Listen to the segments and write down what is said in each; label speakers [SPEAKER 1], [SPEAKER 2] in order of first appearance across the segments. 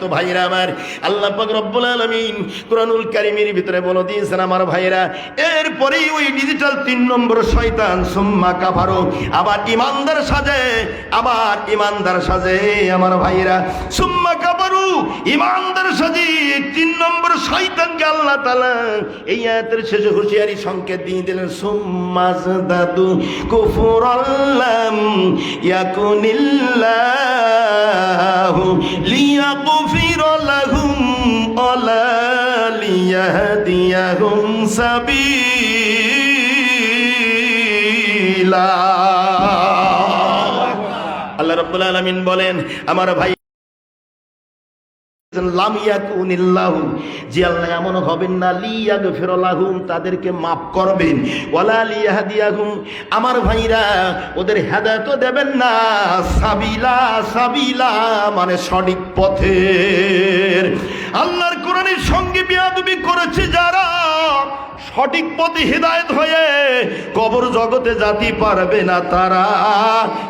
[SPEAKER 1] তো ভাইরা আমার, আল্লাহ পাক রব্বুল কোরআনুল কারীমের ভিতরে বলে দিয়েছেন আমার ভাইরা এরপরেই ওই ডিজিটাল তিন নম্বর শয়তান আবার ইমানদার সাজে, আবার ইমানদার সাজে আমার ভাইরা ইমানদার তিন নম্বর আল্লাহ এই আয়াতের সংকেত দিয়ে দিলেন, সুম্মা দাদু কুফুরাল্লাম ইয়াকুনিল্লাহু লিয়াগফির লাহুম ওয়ালা লিয়াহদিয়াহুম সাবিলা আল্লাহ রাব্বুল বলেন আমার ভাই যে আল্লাহ এমন হবেন না, লিয়াগফিরলাহুম, তাদেরকে মাফ করবেন। ওয়ালা লিয়াহদিয়াহুম, আমার ভাইরা, ওদের হেদায়েত দেবেন না। সাবিলা সাবিলা মানে সঠিক পথের আল্লাহর কোরআনের সঙ্গে বিয়াদবি করেছে যারা, সঠিক পথে হৃদায়ত হয়ে কবর জগতে জাতি পারবে না তারা।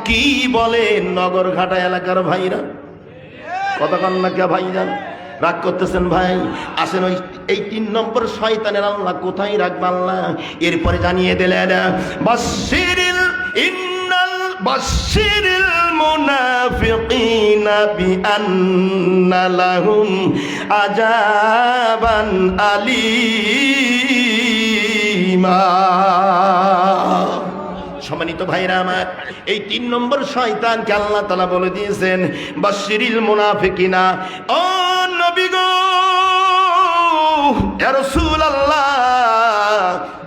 [SPEAKER 1] কি বলেন নগরঘাটা এলাকার ভাইরা? কতক্ষণ না কে ভাই যান রাগ করতেছেন ভাই? আসেন ওই এই তিন নম্বর শয়তানের আল্লাহ কোথায় রাখবে আল্লাহ এরপরে জানিয়ে দিলেন বাশিরিল ইন্নাল বাশিরিল মুনাফিকিনা বিআন্না লাহুম আযাবান আলিমা। সম্মানিত ভাইরা আমার, এই তিন নম্বর শয়তানকে আল্লাহ তালা বলে দিয়েছেন বাশিরিল মুনাফিকিনা। ও নবী গো রাসূলুল্লাহ,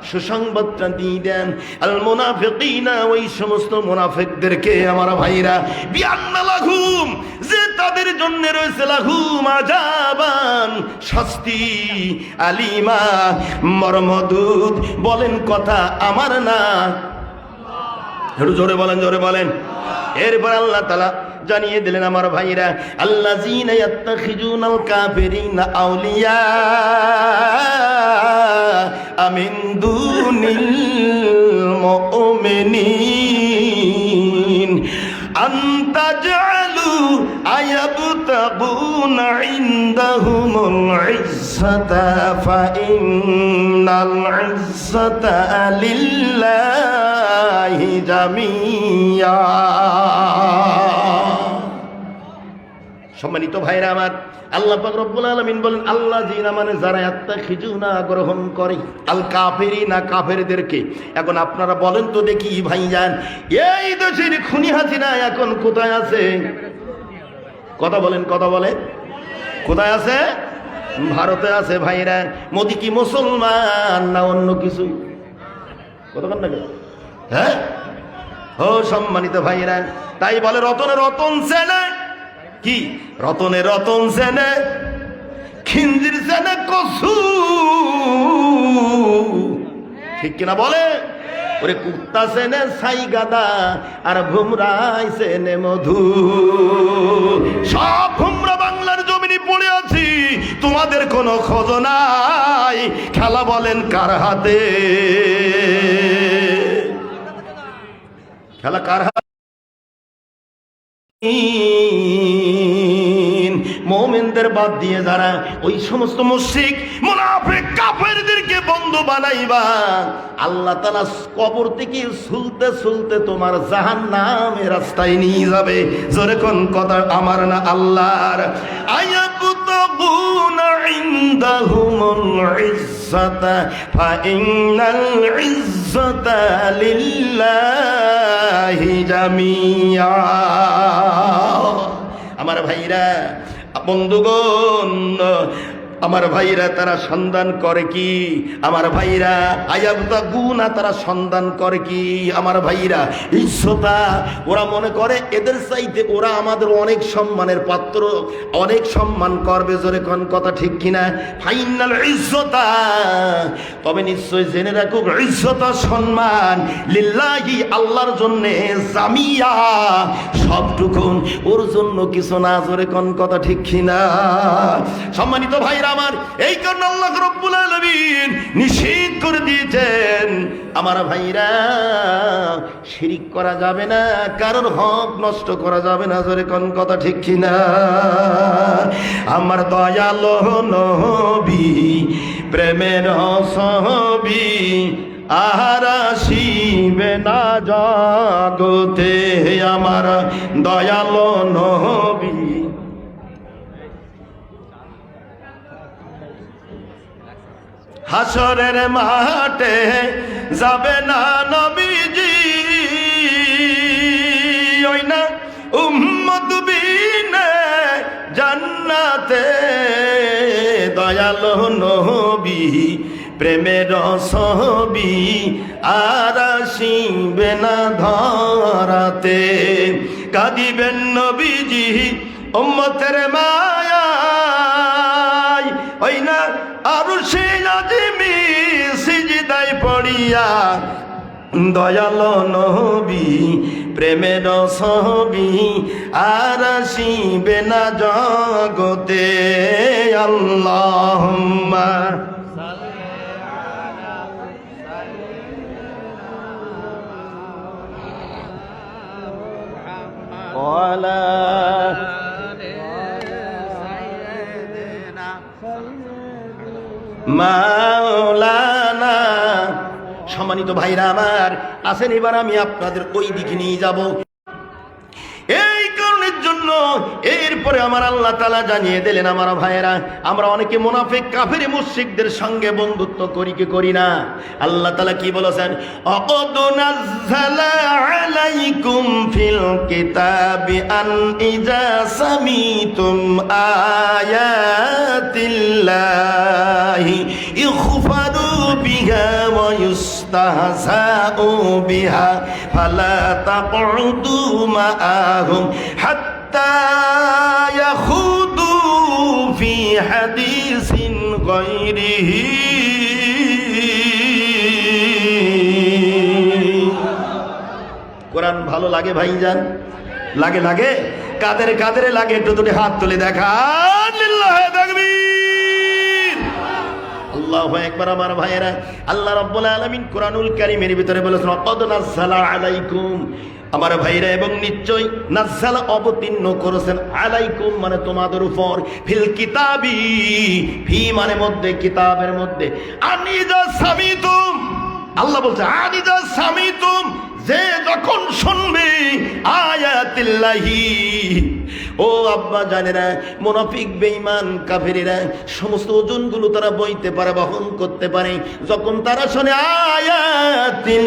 [SPEAKER 1] সুসংবাদটা দিয়ে দেন, আল মুনাফিকিনা, ওই সমস্ত মুনাফিকদেরকে আমার ভাইরা বিআন্না লাহুম যে তাদের জন্য রয়েছে লাহুম আজাবান শাস্তি, আলিমা মর্মদুদ বলেন কথা আমার না। একটু জোরে বলেন জোরে বলেন। এরপর আল্লাহ তালা জানিয়ে দিলেন আমার ভাইরা আল্লাহ জিনাল কাফিরিনা আউলিয়া আমিন দুনিল মুমিনিন। আন্তা আয়াবতাগুন ইনদাহুমুল ইজ্জাতা ফাইন্নাল ইজ্জাতা লিল্লাহি জামিয়া। সম্মানিত ভাইরা আমার, আল্লাহ রব্বুল আলামিন বলেন আল্লাহ জিনা মানে যারা আত্মা খিজুনা গ্রহণ করে, আল কাফেরি না কাফেরদেরকে। এখন আপনারা বলেন তো দেখি ভাইজান, এই দেশের খুনি হাসিনা এখন কোথায় আছে? কথা বলেন, কথা বলে কোথায় আছে? ভারতে আছে ভাইরা। মোদি কি মুসলমান না অন্য কিছু? কতক্ষণ না হ্যাঁ? ও সম্মানিত ভাইরা, তাই বলে রতনে রতন সেনে। কি? রতনে রতন সেনে, খিঞ্জির সেনে কসু। ঠিক কিনা বলে? ওরে কুত্তা সেনে সাই গাদা, আর ভুমরাই সেনে মধু। সব ভুমরা বাংলার জমিনে পড়ে আছি, তোমাদের কোনো খোঁজ নাই। খেলা বলেন কার হাতে? খেলা কার হাতে? মোমেনদের বাদ দিয়ে যারা ওই সমস্ত মুশরিক, মুনাফিক কাফেরদেরকে বন্ধু বানাইবা। আল্লাহ তালা কবর থেকে সুলতে সুলতে তোমার জাহান্নামের রাস্তায় নিয়ে যাবে। জোরে কোন কথা, আমার না আল্লাহর। আমার ভাইরা, বন্ধুগণ আমার ভাইরা তারা সন্ধান করে কি? আমার ভাইরা আয়াবতা গুনা তারা সন্ধান করে কি? আমার ভাইরা ইচ্ছতা ওরা মনে করে এদের চাইতে ওরা আমাদের অনেক সম্মানের পাত্র, অনেক সম্মান করবে জোরে কোন কথা ঠিক কিনা? ফাইনাল ইজ্জতা। তবে নিশ্চয় জেনে রাখুক, ইজ্জতা, সম্মান লিল্লাহি আল্লাহর জন্য জামিয়া। সবটুকুন ওর জন্য কিছু না জোরে কোন কথা ঠিক কিনা? সম্মানিত ভাইরা আমার। এই কারণে আল্লাহ রব্বুল আলামিন নিষেধ করে দিয়েছেন। আমার ভাইরা, শিরিক করা যাবে না, কারোর হক নষ্ট করা যাবে না, জোরে কোন কথা ঠিক কিনা? আমার দয়ালো নবী, প্রেমের সহবী আর আসিবে না জগতে। আমার দয়ালো নবী হাসরের মাঠে যাবে না নবীজি। ওই না উম্মত জান্নাতে দয়ালো নবী, প্রেমের সবি আর আসিবে না ধরাতে। কাঁদিবেন নবীজি, উম্মতের মায়ায় আর সে আজিমি সিজিদাই পড়িয়া। দয়াল নবী প্রেমের সবি আর আসিবে না জগতে। আল্লাহ মাওলানা সম্মানিত ভাইরা আমার আসেন এবার আমি আপনাদের ওই দিকে নিয়ে যাব। এই এরপরে আমার আল্লাহ তালা জানিয়ে দিলেন, আমার ভাইয়েরা, আমরা অনেকে মুনাফিক, কাফের, মুশরিকদের সঙ্গে বন্ধুত্ব করি কি করি না? আল্লাহ তালা কি বলেছেন? আলাইকুম ফিল কিতাবি আন ইজা সামিতুম আয়াতিল্লাহি ইখফারু বিহা ওয়া ইস্তাহজাউ বিহা ফালা তাকউদু মাআহুম হাত্তা হাদিসিন গায়রিহি কোরআন ভালো লাগে ভাই যান লাগে লাগে? কাদের কাদের লাগে? একটু দুটি হাত তুলে দেখা আকবার, আমার ভাইয়েরা। আল্লাহ রব্বুল আলমিন কোরআনুল কারিমের ভিতরে বলেছেন কদ নাযালা আলাইকুম। আমার ভাইরা এবং নিশ্চয় নাজ্জালা অবতীর্ণ করেছেন আলাইকুম মানে তোমাদের উপর। ফিল কিতাবি, ফি মানে মধ্যে, কিতাবের মধ্যে। আনিদা সামিতুম। আল্লাহ বলছে, আনিদা সামিতুম। যে যখন শুনবে আয়াতিল্লাহি, ও আব্বা জানেরা, মুনাফিক, বেঈমান, কাফেরেরা, সমস্ত ওজনগুলো তারা বইতে পারে, বহন করতে পারে। যখন তারা শোনে আয়াতিল্লাহি,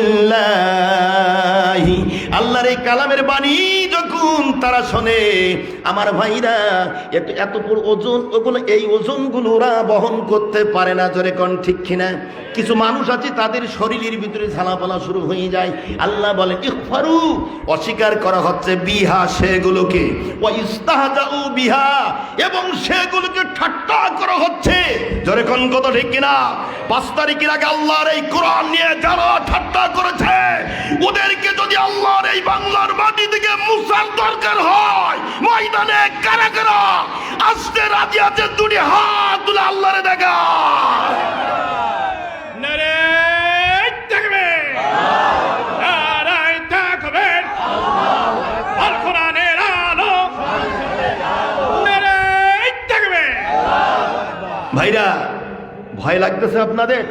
[SPEAKER 1] আল্লাহর এই কালামের বাণী যখন তারা শোনে, আমার ভাইরা, এত এত ওজন, ওগুলো, এই ওজনগুলো ওরা বহন করতে পারে না, জোরে কোন ঠিক কিনা? কিছু মানুষ আছে, তাদের শরীরের ভিতরে ঝালাপালা শুরু হয়ে যায়। আল্লাহ বলেন ইফারু অস্বীকার করা হচ্ছে বিহা সেগুলোকে। ও ইস্তাহাজাউ বিহা এবং সেগুলোকে ঠাট্টা করা হচ্ছে। জোরে কোন কত ঠিক কিনা? পাঁচ তারিখের আগে আল্লাহর এই কোরআন নিয়ে যারা ঠাট্টা করেছে, ওদেরকে যদি আল্লাহর এই বাংলার মাটি থেকে মুসার দরকার হয়, ময়দানে কারা কারা আসতে রাজি আছে দুটি হাত তুলে আল্লাহরে দেখা।
[SPEAKER 2] নারে
[SPEAKER 1] ভাইরা, ভয় লাগতেছে আপনাদের?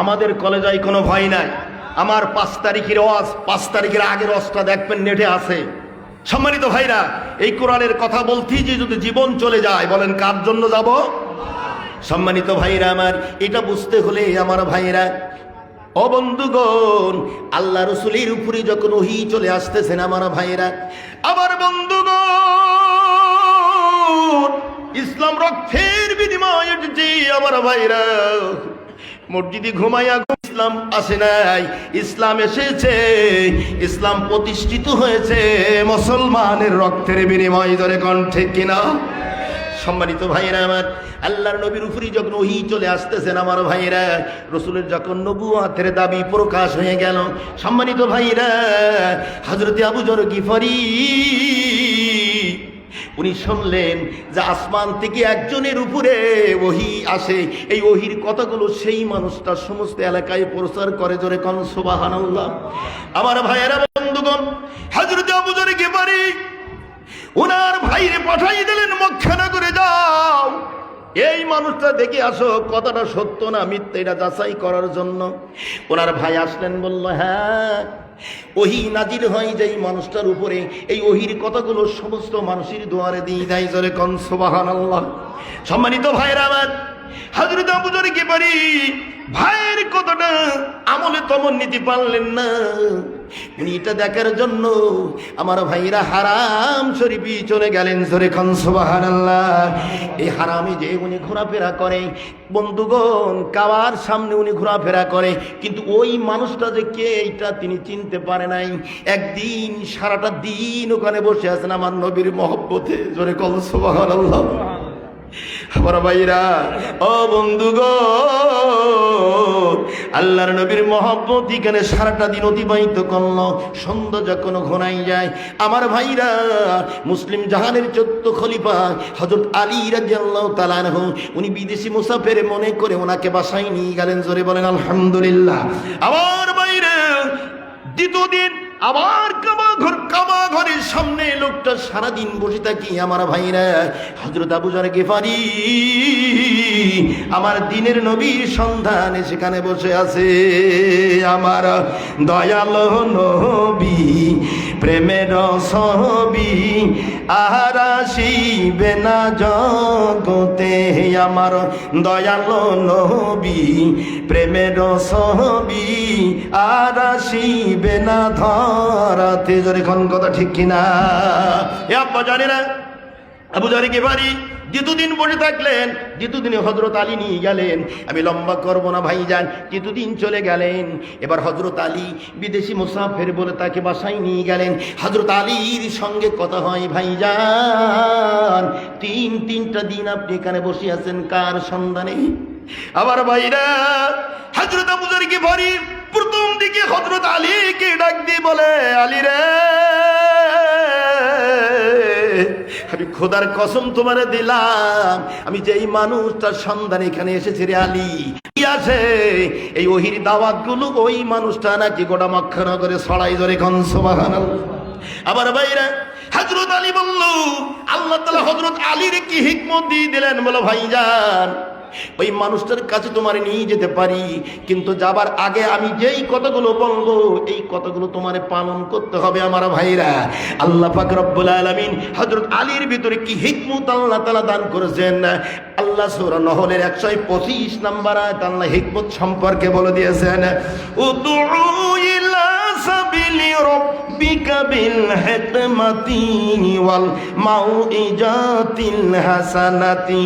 [SPEAKER 1] আমাদের কলেজায় কোনো ভয় নাই। আমার পাঁচ তারিখের ওয়াজ, পাঁচ তারিখের আগের ওয়াজটা দেখবেন, নেটে আছে। সম্মানিত ভাইরা, এই কোরআনের কথা বলতেই যে যদি জীবন চলে যায়, বলেন কার জন্য যাব? সম্মানিত ভাইরা আমার, এটা বুঝতে হলে আমার ভাইরা, ও বন্ধুগণ, আল্লাহ রসুলের উপরে যখন ওহি চলে আসতেছেন আমার ভাইরা, আমার বন্ধুগণ ইসলাম রক্তের বিনিময়ে যে আমার ভাইরা মসজিদে ঘুমাইয়া ইসলাম আসে নাই। ইসলাম এসেছে, ইসলাম প্রতিষ্ঠিত হয়েছে মুসলমানের রক্তের বিনিময়। ধরে কণ্ঠে কিনা? সম্মানিত ভাইরা আমার, আল্লাহর নবীর উপরই যখন ওহি চলে আসতেছেন আমার ভাইরা, রসুলের যখন নবুয়াতের দাবি প্রকাশ হয়ে গেল। সম্মানিত ভাইরা হজরতে আবু জর গিফারি উনি শুনলেন যে আসমান থেকে একজনের উপরে ওহি আসে। এই ওহির কথাগুলো সেই মানুষটা সমস্ত এলাকায় প্রচার করে জোরে কন সুবাহান আমার ভাইয়েরা, বন্ধুগণ হাজরত আবু জরে পারি ওনার ভাইরে পাঠাই দিলেন মক্খানা করে যাও। এই মানুষটা দেখে আসো, কথাটা সত্য না মিথ্যে, এটা যাচাই করার জন্য। ওনার ভাই আসলেন, বলল হ্যাঁ ওহি নাজির হয় যে এই মানুষটার উপরে। এই ওহির কথাগুলো সমস্ত মানুষের দুয়ারে দিয়ে দেয় জোরে কন সোবাহান আল্লাহ সম্মানিত ভাইয়ের আমার হাজরত আবু জরে কি পারি ভাইয়ের কতটা আমলে তমন নিতে পারলেন না। এটা দেখার জন্য আমার ভাইরা হারাম শরীফি চলে গেলেন জোরে খান এই হারামে যে উনি ঘোরাফেরা করে, বন্ধুগণ, কাবার সামনে উনি ঘোরাফেরা করে, কিন্তু ওই মানুষটা যে কে এইটা তিনি চিনতে পারে নাই। একদিন, সারাটা দিন ওখানে বসে আছেন আমার নবীর মহব্বতে, জোরে কল সুবাহান আল্লাহ আমার ভাইরা, ও বন্ধু গো, আল্লাহর নবীর মহব্বত এখানে সারাটা দিন অতিবাহিত করল, সন্ধ্যা যখন ঘনাই যায়, আমার ভাইরা, মুসলিম জাহানের চোদ্দ খলিফা হজরত আলী রাজিয়াল্লাহ তালানহ উনি বিদেশি মুসাফের মনে করে ওনাকে বাসায় নিয়ে গেলেন, জোরে বলেন আলহামদুলিল্লাহ। আমার ভাইরা, দ্বিতীয় দিন আবার কামা ঘর কামা ঘরের সামনে লোকটা সারাদিন বসে থাকি, আমার ভাইরা। হজরত আবু জার গেফারি, আমার দিনের নবী সন্ধানে সেখানে বসে আছে। আমার দয়াল নবী প্রেমের সবি আর আসিবে না জগতে। আমার দয়াল নবী, প্রেমের সবি আর আসিবে না ধরাতে। জোরে কথা ঠিক কিনা? এ আব্বা জানি না। আবু জানি কি পারি দ্বিতীয় বসে থাকলেন দ্বিতীয় দিনে হজরত আলী নিয়ে গেলেন। আমি লম্বা করব না ভাই যান দ্বিতীয় দিন চলে গেলেন। এবার হজরত আলী বিদেশি মুসাফের বলে তাকে বাসায় নিয়ে গেলেন। হজরত আলীর সঙ্গে কথা হয় ভাই যান তিন, তিনটা দিন আপনি এখানে বসে আছেন কার সন্ধানে? আবার ভাইরা হজরত আবু জারিকে ভারি? প্রথম দিকে হজরত আলীকে ডাক দিয়ে বলে, আলী রে আমি খোদার কসম তোমারে দিলাম। আমি যে এই মানুষটার সন্ধান এখানে এসেছে রে আলী আছে? এই ওহির দাওয়াতগুলো ওই মানুষটা নাকি গোটা মক্কানগরে ছড়াই ধরে কনসবাহান আবার বাইরে হজরত আলী বলল, আল্লাহ তালা হজরত আলীর কি হিকমত দিয়ে দিলেন বলো ভাইজান। ওই মানুষটার কাছে তোমার নিয়ে যেতে পারি। কিন্তু যাবার আগে আমি যেই কথাগুলো বলব, এই কথাগুলো তোমার পালন করতে হবে আমার ভাইরা। আল্লাহ পাক রব্বুল আলামিন হযরত আলীর ভিতরে কি হিকমত আল্লাহ তাআলা দান করেছেন? আল্লাহ সূরা নহলের 125 নাম্বার আয়াত আল্লাহ হিকমত সম্পর্কে বলে দিয়েছেন উদউ ইলা সাবিলি রাব্বিকা বিল হিকমাতি ওয়াল মাউইজাতিল হাসানাতি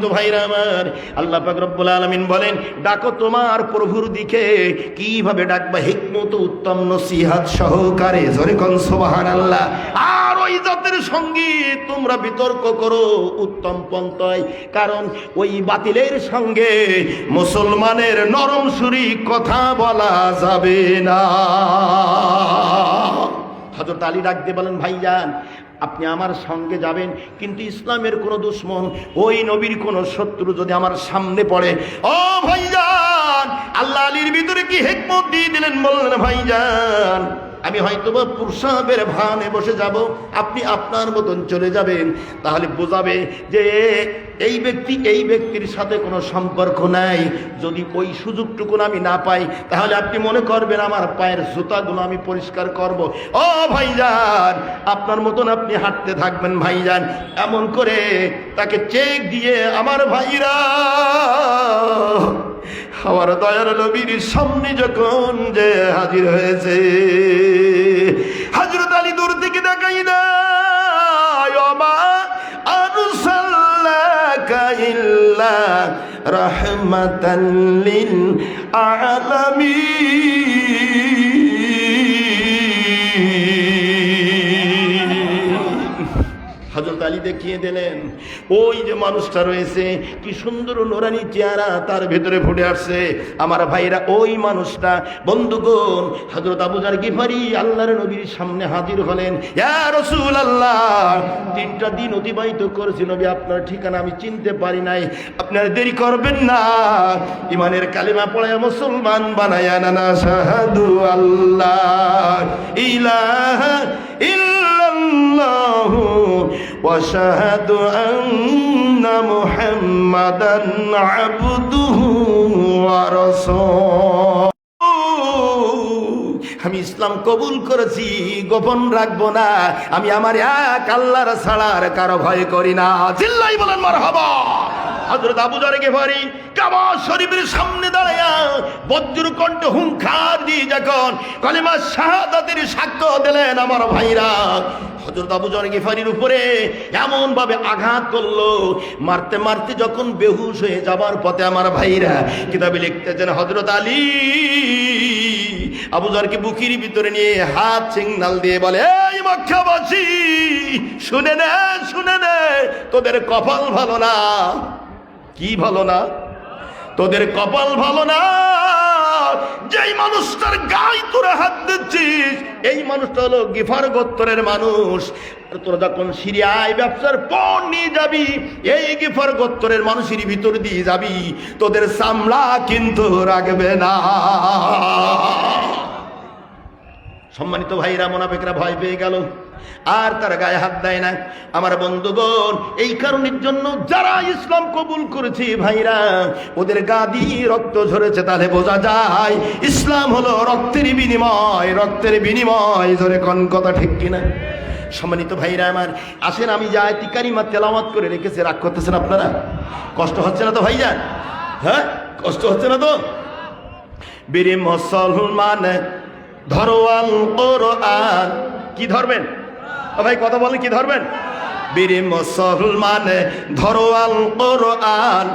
[SPEAKER 1] সম্মানিত ভাইরা আমার, আল্লাহ রব্বুল আলামিন বলেন, ডাকো তোমার প্রভুর দিকে, কীভাবে ডাকবা? হিকমত, উত্তম নসিহাত সহকারে, জোরে কোন সুবহানাল্লাহ। আর ওই জাতের সঙ্গে তোমরা বিতর্ক করো উত্তম পন্থায়, কারণ ওই বাতিলের সঙ্গে মুসলমানের নরম সুরি কথা বলা যাবে না। হজরত আলী ডাক দিয়ে বলেন, ভাইজান আপনি আমার সঙ্গে যাবেন, কিন্তু ইসলামের কোনো দুশ্মন, ওই নবীর কোনো শত্রু যদি আমার সামনে পড়ে। ও ভাইজান, আল্লাহ আলীর ভিতরে কি হেকমত দিয়ে দিলেন বললেন, ভাইজান? আমি হয়তো বা পুরসাবের ভানে বসে যাব, আপনি আপনার মতন চলে যাবেন। তাহলে বোঝাবে যে এই ব্যক্তি এই ব্যক্তির সাথে কোনো সম্পর্ক নাই। যদি ওই সুযোগটুকু আমি না পাই, তাহলে আপনি মনে করবেন আমার পায়ের জুতাগুলো আমি পরিষ্কার করব। ও ভাইজান, আপনার মতন আপনি হাঁটতে থাকবেন ভাইজান। এমন করে তাকে চেক দিয়ে, আমার ভাইরা আমার দয়ার নবীর সামনে যখন যে হাজির হয়েছে হাজির আলী দূর থেকে দেখাই না রহমতিন লিল দেখিয়ে দিলেন। ওই যে মানুষটা রয়েছে, কি সুন্দর নোরানি চেহারা তার ভেতরে ফুটে আসছে। আমার ভাইরা, ওই মানুষটা, বন্ধুগণ হজরত আবুজার গিফারি আল্লাহর নবীর সামনে হাজির হলেন। রসুল আল্লাহ তিনটা দিন অতিবাহিত করেছি নবী, আপনার ঠিকানা আমি চিনতে পারি নাই। আপনার দেরি করবেন না। ইমানের কালিমা পড়ে মুসলমান বানায়া নানা, শাহাদু আল্লাহ, ইলাহা ইল্লাল্লাহু ওয়া শাহাদু محمدا عبده ورسوله. আমি ইসলাম কবুল করেছি, গোপন রাখব না। আমি আমার এক আল্লাহর ছাড়ার কারও ভয় করি না। চিল্লাই বলেন মার হবা হজরত আবু জরকে ভারি কাবা শরীফের সামনে দাঁড়াইয়া বজ্র কণ্ঠ হুঙ্কার দিয়ে যখন কলিমা শাহাদাতের সাক্ষ্য দিলেন আমার ভাইরা হজরত আবু জর গেফারির উপরে এমন ভাবে আঘাত করল, মারতে মারতে যখন বেহুশ হয়ে যাবার পথে আমার ভাইরা কিতাবে লিখতেছেন হজরত আলী আবুজারকে বুকির ভিতরে নিয়ে হাত সিগনাল দিয়ে বলে, এই মক্কাবাসী, শুনে নে শুনে নে, তোদের কপাল ভালো না। কি ভালো না? তোদের কপাল ভালো না? যেই মানুষটার গায়ে তোরা হাত দিচ্ছিস, এই মানুষটা হলো গিফার গোত্তরের মানুষ। তোরা যখন সিরিয়ায় ব্যবসার পণ নিয়ে যাবি, এই গিফার গোত্তরের মানুষের ভিতর দিয়ে যাবি। তোদের সামলা কিন্তু রাখবে না। সম্মানিত ভাইরা, মোনাফেকরা ভয় পেয়ে গেল। আর তার গায়ে হাত দেয় না। আমার বন্ধুগণ এই কারণের জন্য যারা ইসলাম কবুল করেছে ভাইরা, ওদের গা দিয়ে রক্ত ঝরেছে, তাহলে বোঝা যায় ইসলাম হলো রক্তের বিনিময় রক্তের বিনিময়। ধরে কন কথা ঠিক কিনা? সম্মানিত ভাইরা আমার, আসেন, আমি যা তিকারিমা তেলাওয়াত করে রেখেছে, রাগ করতেছেন আপনারা? কষ্ট হচ্ছে না তো ভাইজান হ্যাঁ কষ্ট হচ্ছে না তো? বীরে মুসলমান ধরোয়াল কোরআন। কি ধরবেন? ভাই, কথা বলে কি ধরবেন? বীরে মুসলমান ধরোয়াল কোরআন,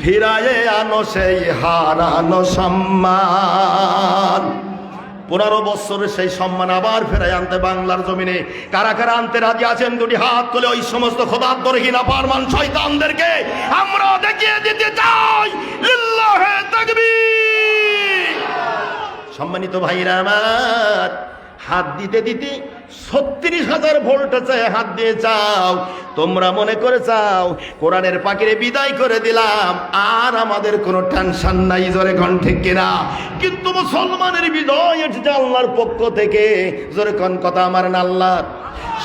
[SPEAKER 1] ফিরায়ে আনো সেই হারানো সম্মান। পনেরো বছরের সেই সম্মান আবার ফেরাই আনতে বাংলার জমিনে। কারা কারা আনতে রাজি আছেন? দুটি হাত তুলে ওই সমস্ত খোদার দরহিনা পারমান শয়তানদেরকে আমরা দেখিয়ে দিতে চাই। সম্মানিত ভাইরা আমার হাত দিতে দিতে ছত্রিশ হাজার ভোল্টেজে হাত দিয়ে চাও। তোমরা মনে করে চাও, কোরআনের পাখিরে বিদায় করে দিলাম, আর আমাদের কোনো টেনশন নাই জোরে কন ঠিক কিনা? কিন্তু মুসলমানের বিজয় এসেছে আল্লাহর পক্ষ থেকে, জোরে কন কথা আমার না আল্লাহর।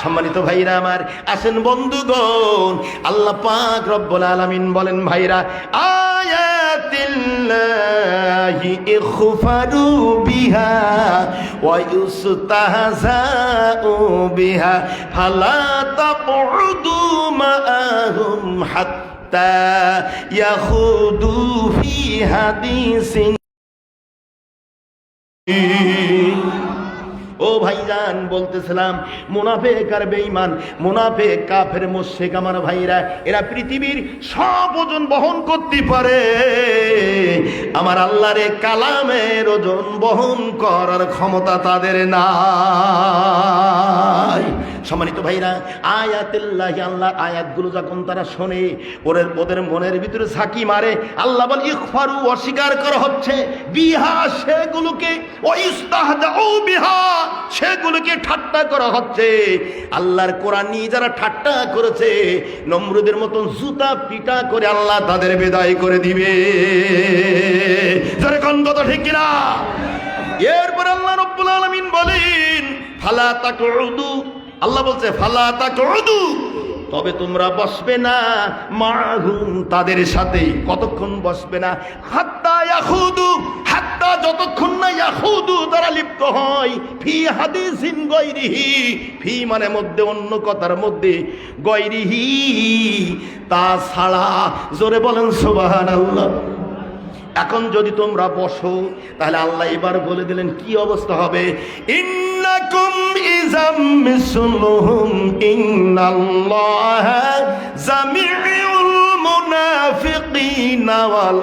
[SPEAKER 1] সম্মানিত ভাইরা আমার আসেন বন্ধুগণ, আল্লাহ পাক রব্বুল আলামিন বলেন, ভাইরা, আয়াতিল্লাহি ইখফারু বিহা ওয়া ইউস্তাহজাউ বিহা ফালা তাকউদু মাআহুম হাত্তা ইয়াখুদু ফি হাদিসিন ও ভাইজান, বলতেছিলাম মুনাফে আর বেঈমান মুনাফে কাফের, মুশরিক আমার ভাইরা, এরা পৃথিবীর সব ওজন বহন করতে পারে। আমার আল্লাহর কালামের ওজন বহন করার ক্ষমতা তাদের নাই। সম্মানিত ভাইরা, আয়াতিল্লাহি আল্লাহ আয়াতগুলো যখন তারা শোনে, ওদের ওদের মনের ভিতরে ঝাঁকি মারে, আল্লাহ বল, ইখফারু, অস্বীকার করা হচ্ছে। বিহা সেগুলোকে বিহা, সেগুলোকে ঠাট্টা করা হচ্ছে। আল্লাহর কোরআন নিয়ে যারা ঠাট্টা করেছে, নমরুদের মতন জুতা পিটা করে আল্লাহ তাদের বিদায় করে দিবে। যারা কোন কথা ঠিক কিনা? এরপর আল্লাহ রব্বুল আলামিন বলেন, ফালা তাকউদু আল্লাহ বলছে, ফালা তাকউদু। তবে তোমরা বসবে না। মাহুম তাদের সাথে কতক্ষণ বসবে না? হাত্তা ইয়াখুদু, হাত্তা যতক্ষণ না ইয়াখুদু তারা লিপ্ত হয়, ফি হাদিসিন গৈরিহি ফি মানে মধ্যে অন্য কথার মধ্যে গৈরিহি তা ছাড়া জোরে বলেন, সুবহানাল্লাহ। এখন যদি তোমরা বসো, তাহলে আল্লাহ এবার বলে দিলেন, কি অবস্থা হবে? ইন্নাকুম ইজাম মিসলুহুম ইন্নাল্লাহা জামিউল মুনাফিকিনা ওয়াল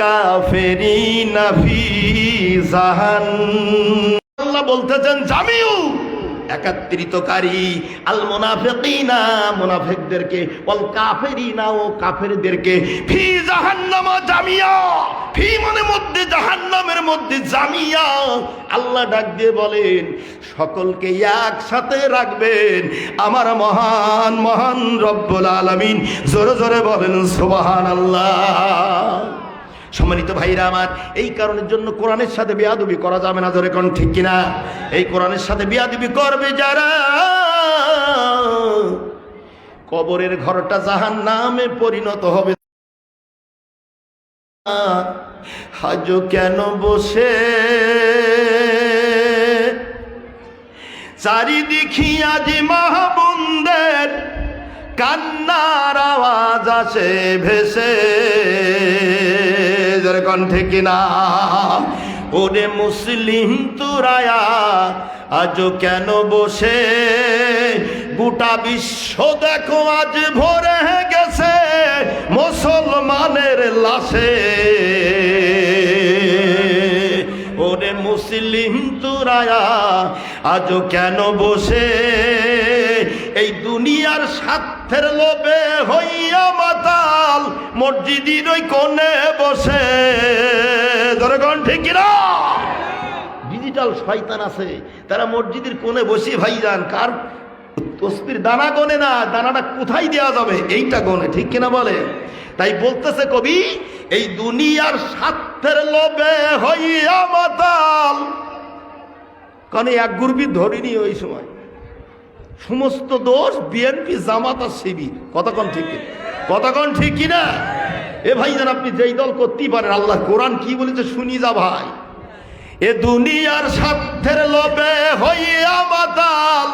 [SPEAKER 1] কাফিরিনা ফি জাহান্নাম আল্লাহ বলতেছেন জামিউ! একাত্রিতকারী আল মুনাফিকিনা মুনাফিকদেরকে ওয়াল কাফেরিনা ও কাফেরদেরকে, ফি জাহান্নাম জামিয়া, ফি মানে মধ্যে, জাহান্নামের মধ্যে জামিয়া। আল্লাহ ডাক দিয়ে বলেন, সকলকে একসাথে রাখবেন। আমার মহান মহান রব্বুল আলামিন, জোরে জোরে বলেন, সুবহানাল্লাহ। সম্মানিত ভাইরা আমার, এই কারণের জন্য কোরআনের সাথে বেয়াদবি করা যাবে না, ধরে কোন ঠিক কিনা? এই কোরআনের সাথে বেয়াদবি করবে যারা? কবরের ঘরটা জাহান নামে পরিণত হবে। হাজ কেন বসে? চারিদিকে আজি মাহবুন্দের কান্নার আওয়াজ আছে ভেসে। যার কণ্ঠে কিনা ওরে মুসলিম তুরায়া আজ কেন বসে? গোটা বিশ্ব দেখো, আজ ভরে গেছে মুসলমানের লাশে। ওরে মুসলিম আজও কেন বসে? এই দুনিয়ার স্বার্থের লোভে হইয়া মাতাল, মসজিদের ওই কোণে বসে। ডিজিটাল শয়তান আছে, তারা মসজিদের কোণে বসে ভাইজান, কার তসবির দানা গনে না, দানাটা কোথায় দেওয়া যাবে? এইটা গনে, ঠিক কিনা বলে? তাই বলতেছে কবি, এই দুনিয়ার স্বার্থের লোভে হইয়া মাতাল কারণ এক গুরবি ধরিনি ওই সময়। সমস্ত দোষ বিএনপি জামাত আর শিবির কতক্ষণ ঠিক কতক্ষণ ঠিক কিনা? এ ভাই যেন আপনি যেই দল করতেই পারেন, আল্লাহ কোরআন কি বলেছে শুনি যা ভাই। এ দুনিয়ার স্বার্থের লোভে হইয়া মাতাল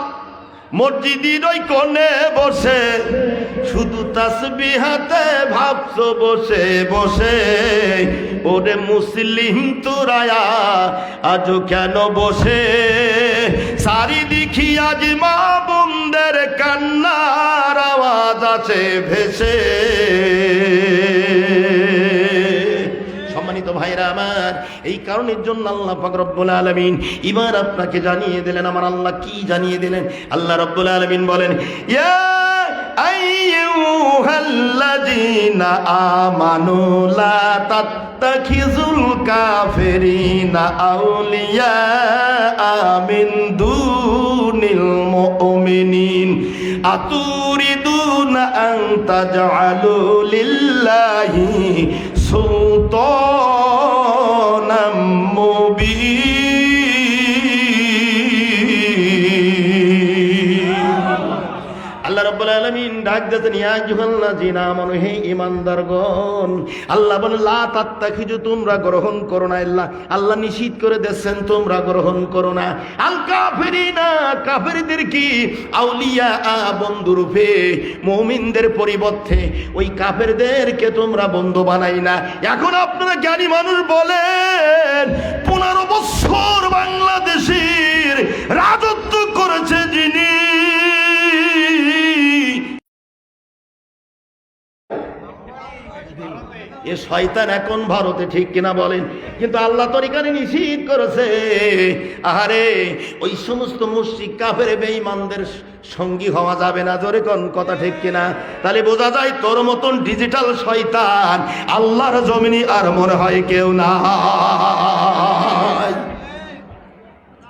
[SPEAKER 1] মসজিদের ওই কোণে বসে, শুধু তাসবি হাতে ভাবছ বসে বসে। ওরে মুসলিম তোরায়া, আজও কেন বসে? চারিদিকে আজ মা বোনদের কান্নার আওয়াজ আছে ভেসে। ভাইরা আমার, এই কারণের জন্য আল্লাহ রব্বুল আলামিন এবার আপনাকে জানিয়ে দিলেন, আমার আল্লাহ কি জানিয়ে দিলেন? আল্লাহ রব্বুল আলামিন বলেন, ইয়া আইয়ুহাল্লাযীনা আমানু লা তাত্তাখিযুল কাফিরিনা আউলিয়া মিন দুনিল মুমিনিন, আতুরিদুনা আন তাজআলু লিল্লাহি সুলতানাম আলামিন ডাক দিতেন আইয়ুহাল্লাযিনা আমানু, হে আল্লাহ বলেন, লা তাত্তাখিজু তোমরা গ্রহণ করো না আল্লাহ আল্লাহ নিষিদ্ধ করে তোমরা গ্রহণ করো না। আল কি? আউলিয়া বন্ধুরূপে মুমিনদের পরিবর্তে, ওই কাফেরদেরকে তোমরা বন্ধু বানাই না। এখন আপনারা জ্ঞানী মানুষ বলেন, পনেরো বছর বাংলাদেশের রাজত্ব করেছে যিনি এ শয়তান এখন ভারতে ঠিক কিনা বলেন? কিন্তু আল্লাহ তরিকারে নিষিদ্ধ করেছে। আহারে, ওই সমস্ত মুশরিক কাফের বেঈমানদের সঙ্গী হওয়া যাবে না, জোরে কোন কথা ঠিক কিনা? তাহলে বোঝা যায় তোর মতন ডিজিটাল শয়তান আল্লাহর জমিনি আর মনে হয় কেউ না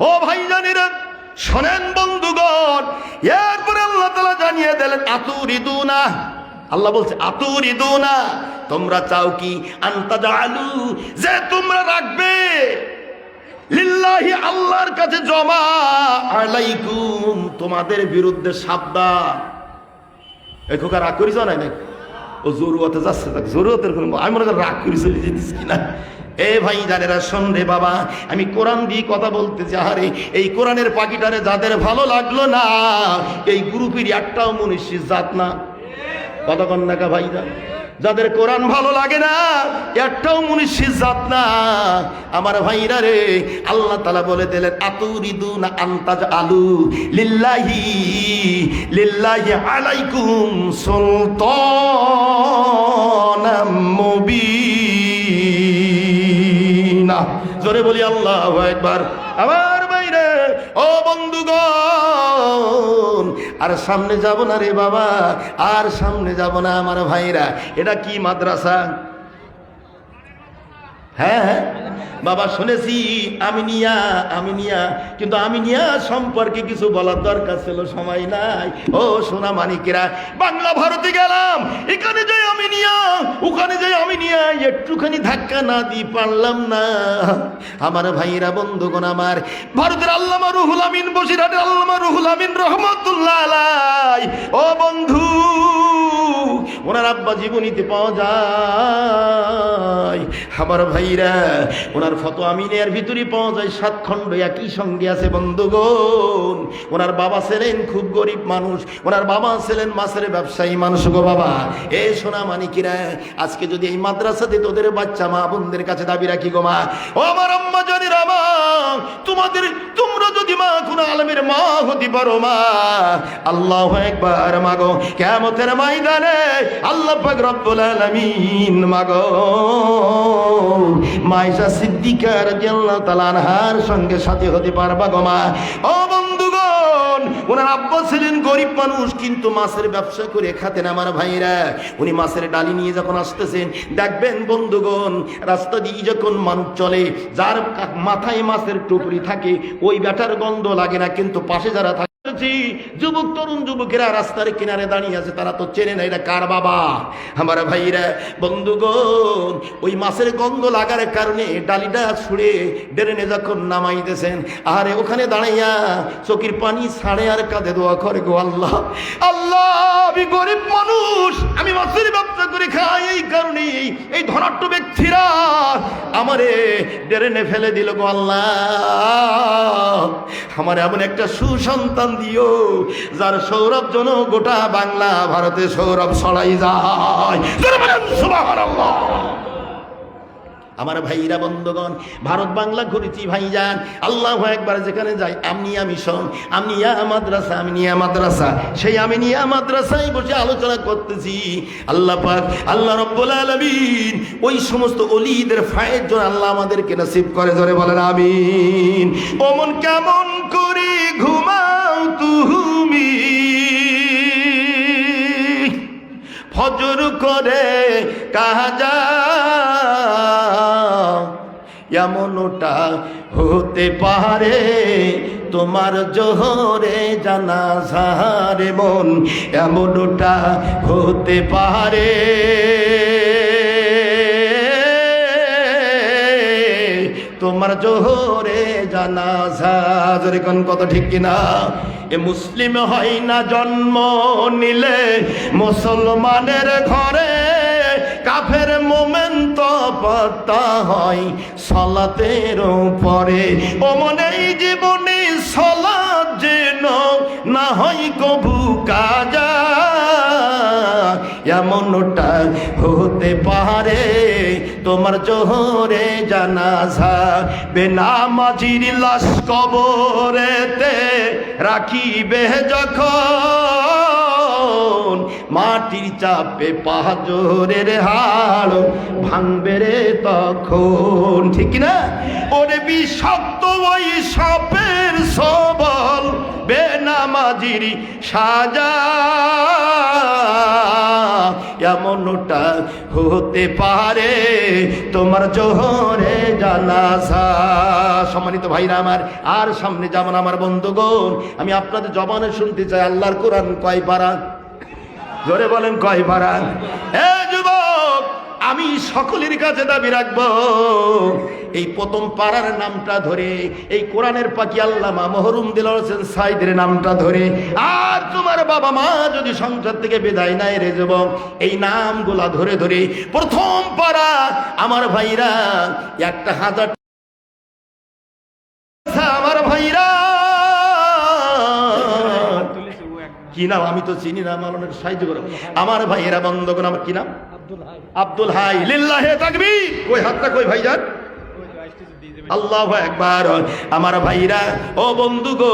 [SPEAKER 1] ও ভাই জানিরা শোনেন বন্ধুগণ, এরপরে আল্লাহ তালা জানিয়ে দিলেন আতুরিদু না আল্লাহ বলছে আতুরিদু না তোমরা চাও কি? আন্তাজা আলু যে তোমরা রাখবে, লিল্লাহি আল্লাহর কাছে জমা আলাইকুম, তোমাদের বিরুদ্ধে সাবধান। এই খোকা রাগ করিস নাই নাকি? ও জরুরতে যাচ্ছে তাকে আমি মনে করি রাগ করি চলে যেতিস কিনা? এ ভাই জানেরা, শোন রে বাবা, আমি কোরআন দিয়ে কথা বলতে আহারে, এই কোরআনের পাখিটারে যাদের ভালো লাগল না, এই গ্রুপের একটাও মনীষী জাত না। কতক্ষণ নাকা ভাইরা, যাদের কোরআন ভালো লাগে না, একটাও মনীষী জাত না। আমার ভাইরা রে, আল্লাহ তালা বলে দিলেন আতুরিদু না আন্তাজ আলু লিল্লাহি লিল্লাহি আলাইকুম সুলতানাম মুবিনা। জোরে বলি আল্লাহ একবার আমার বাইরে ও বন্ধুগণ, আর সামনে যাব না রে বাবা, আর সামনে যাব না আমার ভাইরা। এটা কি মাদ্রাসা? হ্যাঁ হ্যাঁ। বাবা শুনেছি আমিনিয়া আমিনিয়া কিন্তু আমিনিয়া সম্পর্কে কিছু বলার দরকার ছিল, সময় নাই। ও সোনা মানিকেরা, বাংলা ভারতে গেলাম। এখানে যাই আমিনিয়া ওখানে যাই আমিনিয়া একটুখানি ধাক্কা না দিয়ে পারলাম না। আমার ভাইয়েরা, বন্ধুগণ আমার, ভারতের আল্লামা রুহুল আমিন, বসিরহাটের আল্লামা রুহুল আমিন রহমতুল্লাহ ও বন্ধু ওনার আব্বা জীবনীতে পাওয়া যায়। আমার ভাইরা, ওনার ফটো আমিনের ভিতরে পাওয়া যায় সাত খণ্ড একই সঙ্গে আছে, বন্ধুগণ। ওনার বাবা ছিলেন খুব গরিব মানুষ। ওনার বাবা ছিলেন মাছের ব্যবসায়ী মানুষ গো বাবা। এ সোনা মানিকিরা, আজকে যদি এই মাদ্রাসাতে তোদের বাচ্চা মা বোনদের কাছে দাবি রাখি গো মা, ও আমার আম্মা জানি তোমাদের, তোমরা যদি মা কোন আলমের মা হতে পারো মা, আল্লাহ একবার মাগো কেমতের ময়দানে আল্লাহ পাক রব্বুল আলামিন, মাগো। মাইশা সিদ্দিকা রাদিয়াল্লাহু তাআলা আনহার সঙ্গে সাথে হতে পারবা গো মা। ও বন্ধুগণ, ওনার আব্বা ছিলেন গরিব মানুষ, কিন্তু মাছের ব্যবসা করে খাতেন আমার ভাইরা উনি মাছের ডালি নিয়ে যখন আসতেছেন, দেখবেন বন্ধুগণ, রাস্তা দিয়ে যখন মানুষ চলে, যার মাথায় মাছের টুকরি থাকে, ওই ব্যাটার গন্ধ লাগে না, কিন্তু পাশে যারা থাকে যুবক, তরুণ যুবকেরা রাস্তার কিনারে দাঁড়িয়ে আছে, তারা তো চেনে না এটা কার বাবা। আমার ভাইরা, বন্ধুগণ, ওই মাছের গন্ধ লাগার কারণে ডালিটা ছুঁড়ে ডেরেনে যখন নামাইতেছেন আরে ওখানে দাঁড়াইয়া চোখের পানি ছাড়ে আর কাঁধে দোয়া করে গো আল্লাহ। আল্লাহ, আমি গরিব মানুষ, আমি মাছের ব্যবসা করে খাই, এই কারণে এই ধনাট্য ব্যক্তিরা আমারে ডেরেনে ফেলে দিল গো আল্লাহ। আমার এমন একটা সুসন্তান দিও যার সৌরভ জন গোটা বাংলা ভারতে সৌরভ ছড়াই যায়। আমার ভাইরা, বন্ধগণ, ভারত বাংলা ঘুরেছি ভাইজান, আল্লাহ একবার যেখানে যাই আমনিয়া মিশন আমনিয়া মাদ্রাসা আমিনিয়া মাদ্রাসা, সেই আমিনিয়া মাদ্রাসায় বসে আলোচনা করতেছি। আল্লাহ পাক, আল্লাহ রব্বুল আলামিন, ওই সমস্ত অলিদের ফায়ের জন্য আল্লাহ আমাদেরকে নসিব করে ধরে বলেন, আমিন। ওমন কেমন করে ঘুমাও তুমি? ফজর করে কাজা এমনটা হতে পারে? তোমার জোহরে জানা সারে মন এমনটা হতে পারে? তোমার জোহরে জানাজা জোরে কোন কত ঠিক কিনা? এ মুসলিম হয় না জন্ম নিলে মুসলমানের ঘরে কাফের মোমেন তো পাতা হয় সলাতের পরে ও মনে জীবনে সলাদ যেন না হয় কবু কাজা, এমনটা হতে পারে তোমার জোহরে জানাজা। বেনামাজির লাশ কবরেতে রাখিবে যখন মাটির চাপে পাহাজরের হাড় ভাঙবে রে তখন। ঠিক না ওরে বিষাক্ত ওই সাপের সবল বেনামাজির সাজা। এমনটা হতে পারে তোমার জোহরে জানাসা সম্মানিত ভাইরা আমার, আর সামনে যেমন আমার বন্ধুগণ। আমি আপনাদের জবানে শুনতে চাই, আল্লাহর কোরআন কয় পারা জোরে বলেন, কয় পারা এ যুবক, আমি সকলের কাছে দাবি রাখব। এই প্রথম পাড়ার নামটা ধরে, এই কোরআনের পাখি আল্লামা মহরুম দিল হোসেন সাইদের নামটা ধরে। আর তোমার বাবা মা যদি সংসার থেকে বিদায় নাই রে যুবক, এই নামগুলা ধরে ধরে, প্রথম পাড়া আমার ভাইরা, একটা হাজার আমার ভাইরা কি নাম? আমি তো চিনি না আমার অনেক সাহায্য করো। আমার ভাই এরা বন্ধ আমার কি নাম? আব্দুল হাই। লিল্লাহে তাকবি কই হাতটা কই ভাইজান আল্লাহ একবার আমার ভাইরা ও বন্ধু গো